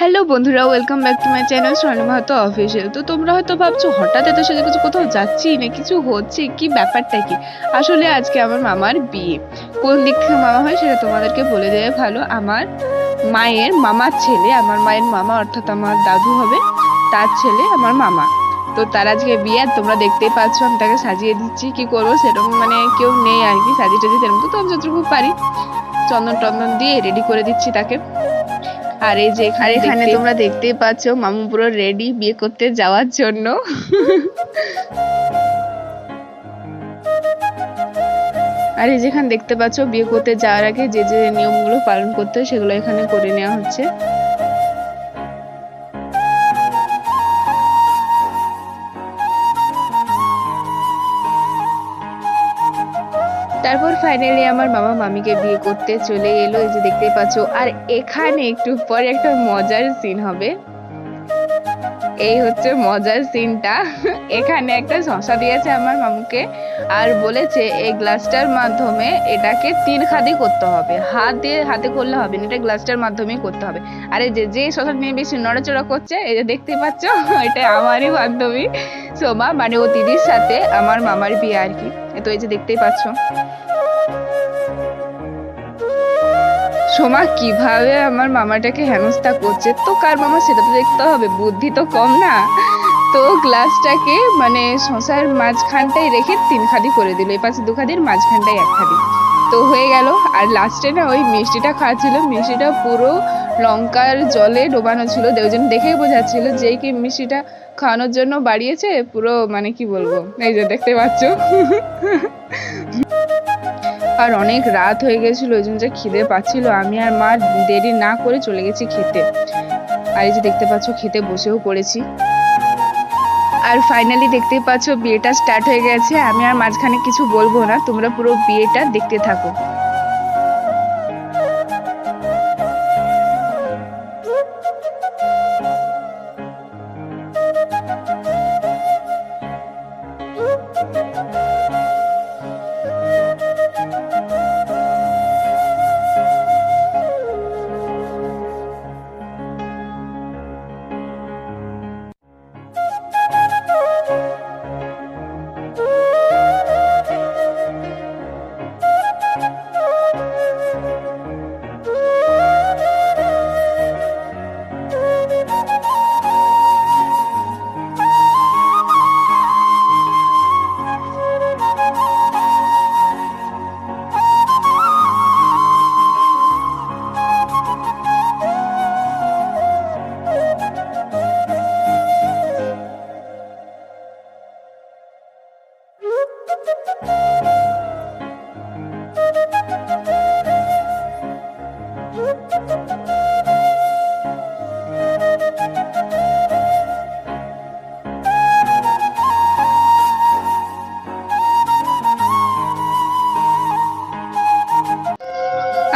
Hello বন্ধুরা welcome back to my channel Swarna Mahato official তো তোমরা হয়তো ভাবছ, হঠাৎ এত সাথে কিছু কোথাও যাচ্ছি না, কিছু হচ্ছে কি ব্যাপারটা কি? আসলে আজকে আমার মামার বিয়ে। কোন দিক থেকে মামা হয় সেটা তোমাদেরকে বলে দেওয়া ভালো, আমার মায়ের মামার ছেলে, আমার মায়ের মামা অর্থাৎ আমার দাদু হবে, তার ছেলে আমার মামা। তো তার আজকে বিয়ে তোমরা দেখতেই পাচ্ছ, আমি তাকে সাজিয়ে দিচ্ছি, কি করব সেরকম মানে কেউ নেই আর কি সাজিয়ে টাজিয়ে তেরকম তো আমি যতটুকু পারি। চন্দন টন্দন দিয়ে রেডি করে দিচ্ছি তাকে। আর এই যে এখানে এখানে তোমরা দেখতেই পাচ্ছ মামু পুরো রেডি বিয়ে করতে যাওয়ার জন্য। আর এই যেখানে দেখতে পাচ্ছ বিয়ে করতে যাওয়ার আগে যে যে নিয়মগুলো পালন করতে হয় সেগুলো এখানে করে নেওয়া হচ্ছে। ফাইনালি আমার মামা মামিকে বিয়ে করতে চলে এলো, এই যে দেখতেই পাচ্ছ। আর এখানে একটু পরে একটা মজার সিন হবে। এই হচ্ছে মজার সিনটা এখানে একটা শশা দিয়েছে আমার মামুকে আর বলেছে, এই গ্লাসটার মাধ্যমে এটাকে তিন খাদি করতে হবে। হাত দিয়ে হাতে করলে হবে না, এটা গ্লাসটার মাধ্যমেই করতে হবে। আরে যে যে শশা নিয়ে বেশি নড়াচড়া করছে, এই যে দেখতেই পাচ্ছ, এটা আমারই বান্ধবী সোমা মানে ও দিদির সাথে আমার মামার বিয়ে আর কি। তো এই যে দেখতেই পাচ্ছ। সোমা কীভাবে আমার মামাটাকে হেনস্থা করছে, তো কার মামা সেটা তো দেখতে হবে, বুদ্ধি তো কম না। তো গ্লাসটাকে মানে শশার মাঝখানটাই রেখে তিন খাদি করে দিল, এই পাশে দু খাদির মাঝখানটাই এক খাদি। তো হয়ে গেল, আর লাস্টে না ওই মিষ্টিটা খাওয়াচ্ছিল, মিষ্টিটা পুরো লঙ্কার জলে ডোবানো ছিল জন্য দেখেই বোঝাচ্ছিল যে কি মিষ্টিটা খাওয়ানোর জন্য বাড়িয়েছে, পুরো মানে কি বলব, এই যে দেখতে পাচ্ছ। আর অনেক রাত হয়ে গেছিল, ওই জন্য যে খিদে পাচ্ছিল, আমি আর মা দেরি না করে চলে গেছি খেতে। আর এই যে দেখতে পাচ্ছ, খেতে বসেও পড়েছি। আর ফাইনালি দেখতে পাচ্ছ, বিয়েটা স্টার্ট হয়ে গেছে, আমি আর মাঝখানে কিছু বলব না, তোমরা পুরো বিয়েটা দেখতে থাকো।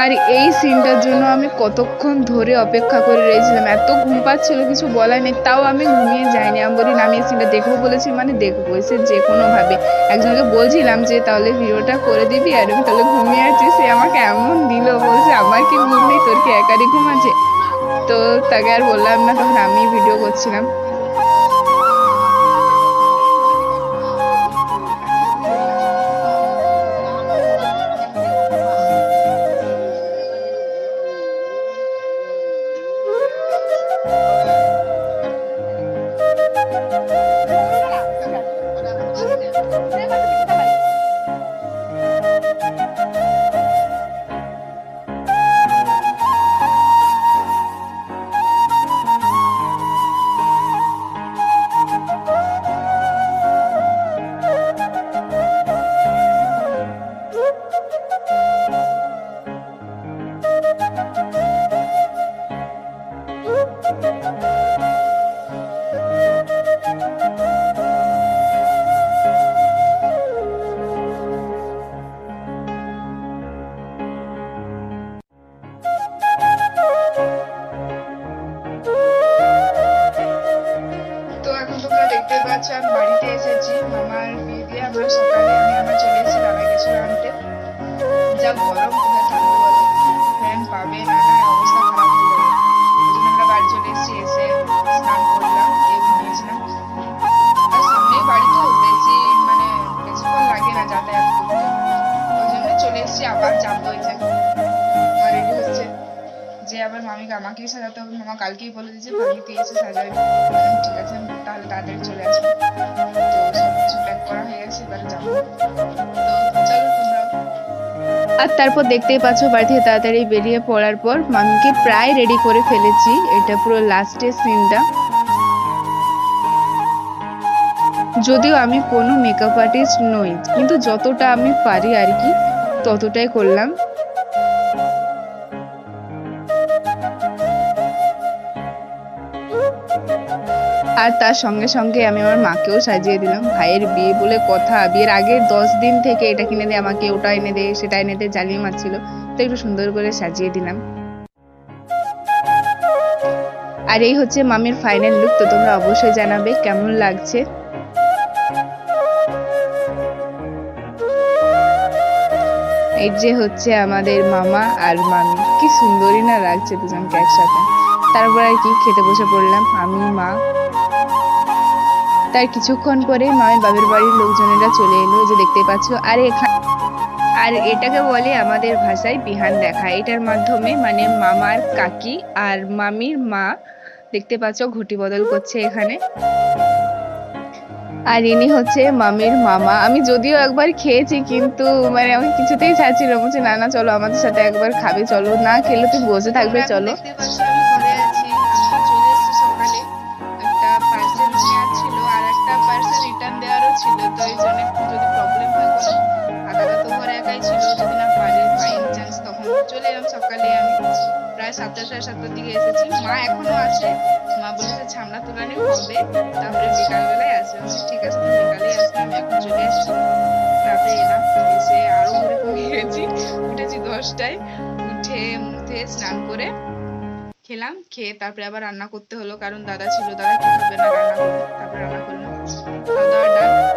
আর এই সিনটার জন্য আমি কতক্ষণ ধরে অপেক্ষা করে রয়েছিলাম। এত ঘুম পাচ্ছিল, কিছু বলার নেই, তাও আমি ঘুমিয়ে যাইনি। আমি বলি আমি এই সিনটা দেখব বলেছি মানে দেখব সে যে কোনোভাবে। একজনকে বলছিলাম যে, তাহলে ভিডিওটা করে দিবি আর আমি তাহলে ঘুমিয়ে আছি। সে আমাকে এমন দিল, বলছে, আমার কি ঘুম নেই? তোর কি একারই ঘুম আছে? তো তাকে আর বললাম না, তখন আমি ভিডিও করছিলাম। তো আমি বাড়িতে এসেছি। আমার বিয়ে দিয়ে আমার সকালে আমি আমার চলে এসেছি বাবা গেছিল আনতে। যা গরম আমাকেই সাজাতে হবে। মামা কালকেই বলে দিয়েছে ভাবিকে এসে সাজাবে। ঠিক আছে, তাহলে তাড়াতাড়ি চলে আসব আর তারপর দেখতেই পাচ্ছ, বাড়ি থেকে তাড়াতাড়ি বেরিয়ে পড়ার পর মামিকে প্রায় রেডি করে ফেলেছি। এটা পুরো লাস্টের সিনটা। যদিও আমি কোনো মেকআপ আর্টিস্ট নই, কিন্তু যতটা আমি পারি আর কি, ততটাই করলাম। আর তার সঙ্গে সঙ্গে আমি আমার মাকেও সাজিয়ে দিলাম। ভাইয়ের বিয়ে বলে কথা, বিয়ের আগের দশ দিন থেকে এটা কিনে দে আমাকে ওটা এনে দে সেটা এনে দে জ্বালিয়ে মারছিল। তো একটু সুন্দর করে সাজিয়ে দিলাম। আর এই হচ্ছে মামির ফাইনাল লুক তো তোমরা অবশ্যই জানাবে কেমন লাগছে। এই যে হচ্ছে আমাদের মামা আর মামি, কি সুন্দরই না লাগছে দুজনকে একসাথে। তারপর আর কি খেতে বসে পড়লাম, আমি, মা তার কিছুক্ষণ পরে মায়ের বাবের বাড়ির লোকজনেরা চলে এলো যে দেখতে পাচ্ছ। আর এখানে আর এটাকে বলে আমাদের ভাষায় বিহান দেখা। এটার মাধ্যমে মানে মামার কাকি আর মামির মা দেখতে পাচ্ছ ঘটি বদল করছে এখানে। আর ইনি হচ্ছে মামির মামা। আমি যদিও একবার খেয়েছি কিন্তু মানে আমি কিছুতেই চাচ্ছিল বলছে না না চলো আমাদের সাথে একবার খাবে চলো। না খেলে তুই বসে থাকবে চলো। প্রায় সাতটা সাড়ে সাতটার দিকে এসেছি। মা এখনও আছে। মা বলেছে ছামড়া তোলানি হবে। তারপরে বিকালবেলায় আসবে। ঠিক আছে তুমি বিকালেই আসবে। আমি এখন চলে এসেছি। রাতে এলাম। এসে আরও ঘুরে ঘুমিয়ে উঠেছি দশটায়। উঠে মুখে স্নান করে খেলাম। খেয়ে তারপরে আবার রান্না করতে হলো। কারণ দাদা ছিল, দাদা কি খাবে না রান্না করবে? তারপরে রান্না করলাম। খাওয়া দাওয়া ডান।